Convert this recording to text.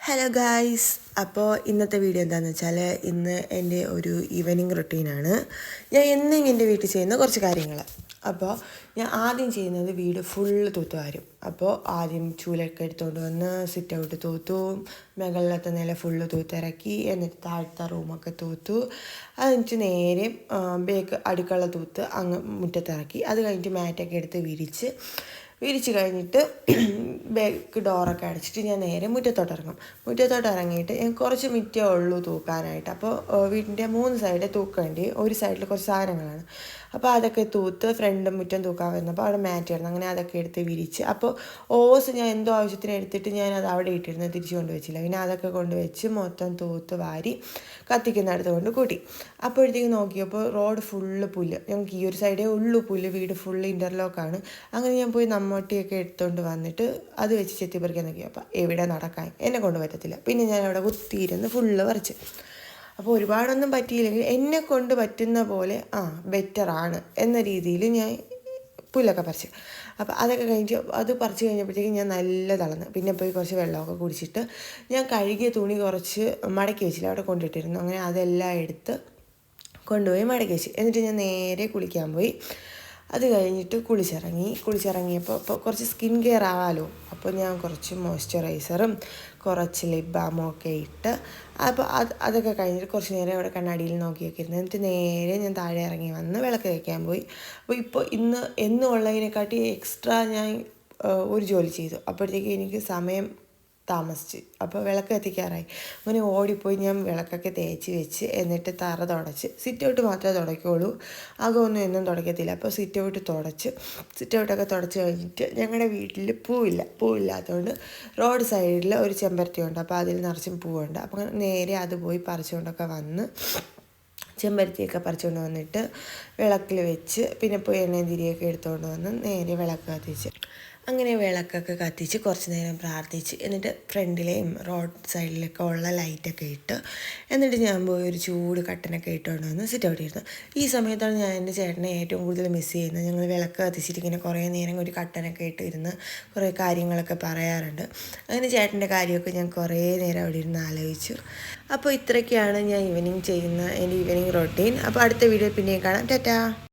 Hello guys അപ്പോൾ ഇന്നത്തെ video എന്താണെന്ന് വെച്ചാൽ ഇന്ന് എന്റെ ഒരു ഈവനിങ് റൊട്ടീനാണ് ഞാൻ എന്നും എന്റെ വീട്ടിൽ ചെയ്യുന്ന കുറച്ച് കാര്യങ്ങൾ അപ്പോൾ ഞാൻ ആദ്യം ചെയ്യുന്നത് വീട് ഫുള്ള് തൂത്തുവാരും അപ്പോൾ ആദ്യം ചൂലൊക്കെ എടുത്തുകൊണ്ട് വന്ന് സിറ്റ് ഔട്ട് തൂത്തു. മുകളിലത്തെ നില ഫുള്ള് തൂത്തിറക്കി. എന്നിട്ട് താഴത്തെ റൂമൊക്കെ തൂത്തു. അത് കഴിഞ്ഞിട്ട് നേരെ ബേക്ക് അടുക്കള തൂത്ത് അങ്ങ് മുറ്റത്തിറക്കി. അത് കഴിഞ്ഞിട്ട് മാറ്റൊക്കെ എടുത്ത് വിരിച്ച് വിരിച്ച് കഴിഞ്ഞിട്ട് ബാക്ക് ഡോറൊക്കെ അടച്ചിട്ട് ഞാൻ നേരെ മുറ്റത്തോട്ട് ഇറങ്ങും. മുറ്റത്തോട്ട് ഇറങ്ങിയിട്ട് ഞാൻ കുറച്ച് മിറ്റേ ഉള്ളൂ തൂക്കാനായിട്ട്. അപ്പോൾ വീടിന്റെ മൂന്ന് സൈഡ് തൂക്കേണ്ടി ഒരു സൈഡിൽ കുറച്ച് സാധനങ്ങളാണ്. അപ്പോൾ അതൊക്കെ തൂത്ത് ഫ്രണ്ട് മുറ്റം തൂക്കാൻ വരുന്നപ്പോൾ അവിടെ മാറ്റ് ഇടുന്നു അങ്ങനെ അതൊക്കെ എടുത്ത് വിരിച്ച്. അപ്പോൾ ഓസ് ഞാൻ എന്തോ ആവശ്യത്തിന് എടുത്തിട്ട് ഞാൻ അത് അവിടെ ഇട്ടിരുന്നു. തിരിച്ചു കൊണ്ട് വെച്ചില്ല പിന്നെ അതൊക്കെ കൊണ്ട് വെച്ച് മൊത്തം തൂത്ത് വാരി കത്തിക്കുന്നിടത്ത് കൊണ്ട് കൂട്ടി. അപ്പോഴത്തേക്ക് നോക്കിയപ്പോൾ റോഡ് ഫുള്ള് പുല്ല്. ഞങ്ങൾക്ക് ഈ ഒരു സൈഡേ ഉള്ളു പുല്ല്. വീട് ഫുള്ള് ഇന്റർലോക്കാണ് അങ്ങനെ ഞാൻ പോയി നമ്മോട്ടിയൊക്കെ എടുത്തുകൊണ്ട് വന്നിട്ട് അത് വെച്ച് ചെത്തിപ്പറിക്കാൻ നോക്കി. അപ്പോൾ എവിടെ നടക്കാൻ? എന്നെ കൊണ്ട് പറ്റത്തില്ല. പിന്നെ ഞാൻ അവിടെ കുത്തിയിരുന്ന് ഫുള്ള് പറിച്ച്. അപ്പോൾ ഒരുപാടൊന്നും പറ്റിയില്ലെങ്കിൽ എന്നെ കൊണ്ട് പറ്റുന്ന പോലെ ആ ബെറ്ററാണ് എന്ന രീതിയിൽ ഞാൻ പുല്ലൊക്കെ പറിച്ച്. അപ്പോൾ അതൊക്കെ കഴിഞ്ഞ് അത് പറിച്ച് കഴിഞ്ഞപ്പോഴത്തേക്കും ഞാൻ നല്ല തളർന്ന്. പിന്നെ പോയി കുറച്ച് വെള്ളമൊക്കെ കുടിച്ചിട്ട് ഞാൻ കഴുകിയ തുണി കുറച്ച് മടക്കി വെച്ചില്ല. അവിടെ കൊണ്ടിട്ടിരുന്നു. അങ്ങനെ അതെല്ലാം എടുത്ത് കൊണ്ടുപോയി മടക്കി വെച്ച്. എന്നിട്ട് ഞാൻ നേരെ കുളിക്കാൻ പോയി. അത് കഴിഞ്ഞിട്ട് കുളിച്ചിറങ്ങി. കുളിച്ചിറങ്ങിയപ്പോൾ ഇപ്പോൾ കുറച്ച് സ്കിൻ കെയർ ആവാമല്ലോ അപ്പോൾ ഞാൻ കുറച്ച് മോയ്സ്ചറൈസറും കുറച്ച് ലിപ് ബാമും ഒക്കെ ഇട്ട് അപ്പോൾ അത് അതൊക്കെ കഴിഞ്ഞിട്ട് കുറച്ച് നേരം അവിടെ കണ്ണാടിയിൽ നോക്കിയൊക്കെ ഇരുന്നു എന്നിട്ട് നേരെ ഞാൻ താഴെ ഇറങ്ങി വന്ന് വിളക്ക് വയ്ക്കാൻ പോയി. അപ്പോൾ ഇപ്പോൾ ഇന്ന് എന്നും ഉള്ളതിനെക്കാട്ടി എക്സ്ട്രാ ഞാൻ ഒരു ജോലി ചെയ്തു. അപ്പോഴത്തേക്ക് എനിക്ക് സമയം താമസിച്ച്. അപ്പോൾ വിളക്ക് കത്തിക്കാറായി. അങ്ങനെ ഓടിപ്പോയി ഞാൻ വിളക്കൊക്കെ തേച്ച് വെച്ച് എന്നിട്ട് തറ തുടച്ച് സിറ്റ് ഔട്ട് മാത്രമേ തുടയ്ക്കുള്ളൂ. അകമൊന്നും എന്നും തുടയ്ക്കത്തില്ല. അപ്പോൾ സിറ്റ് ഔട്ട് തുടച്ച് സിറ്റ് ഔട്ടൊക്കെ തുടച്ച് കഴിഞ്ഞിട്ട് ഞങ്ങളുടെ വീട്ടിൽ പൂവില്ല. പൂവില്ലാത്തതുകൊണ്ട് റോഡ് സൈഡിൽ ഒരു ചെമ്പരത്തി ഉണ്ട് അപ്പോൾ അതിൽ നിറച്ചും പൂവുണ്ട്. അപ്പോൾ നേരെ അത് പോയി പറിച്ചുകൊണ്ടൊക്കെ വന്ന് ചെമ്പരത്തിയൊക്കെ പറിച്ചുകൊണ്ട് വന്നിട്ട് വിളക്കിൽ വെച്ച് പിന്നെ പോയി എണ്ണയും തിരിയൊക്കെ എടുത്തുകൊണ്ട് വന്ന് നേരെ വിളക്ക് കത്തിച്ച്. അങ്ങനെ വിളക്കൊക്കെ കത്തിച്ച് കുറച്ച് നേരം പ്രാർത്ഥിച്ച് എന്നിട്ട് ഫ്രണ്ടിലെയും റോഡ് സൈഡിലൊക്കെ ഉള്ള ലൈറ്റൊക്കെ ഇട്ട് എന്നിട്ട് ഞാൻ പോയി ഒരു ചൂട് കട്ടനൊക്കെ ഇട്ടുകൊണ്ട് വന്ന് സിറ്റ് ഔട്ട് ഇരുന്നു. ഈ സമയത്താണ് ഞാൻ എന്റെ ചേട്ടനെ ഏറ്റവും കൂടുതൽ മിസ് ചെയ്യുന്നത്. ഞങ്ങൾ വിളക്ക് കത്തിച്ചിരിക്കുന്ന കുറേ നേരം ഒരു കട്ടനൊക്കെ ഇട്ട് ഇരുന്ന് കുറേ കാര്യങ്ങളൊക്കെ പറയാറുണ്ട്. അങ്ങനെ ചേട്ടന്റെ കാര്യമൊക്കെ ഞാൻ കുറേ നേരം അവിടെ ഇരുന്ന് ആലോചിച്ചു. അപ്പോൾ ഇത്രയൊക്കെയാണ് ഞാൻ ഈവനിങ് ചെയ്യുന്ന എന്റെ ഈവനിങ് റൊട്ടീൻ അപ്പോൾ അടുത്ത വീഡിയോ പിന്നെയും കാണാം. ടാറ്റാ!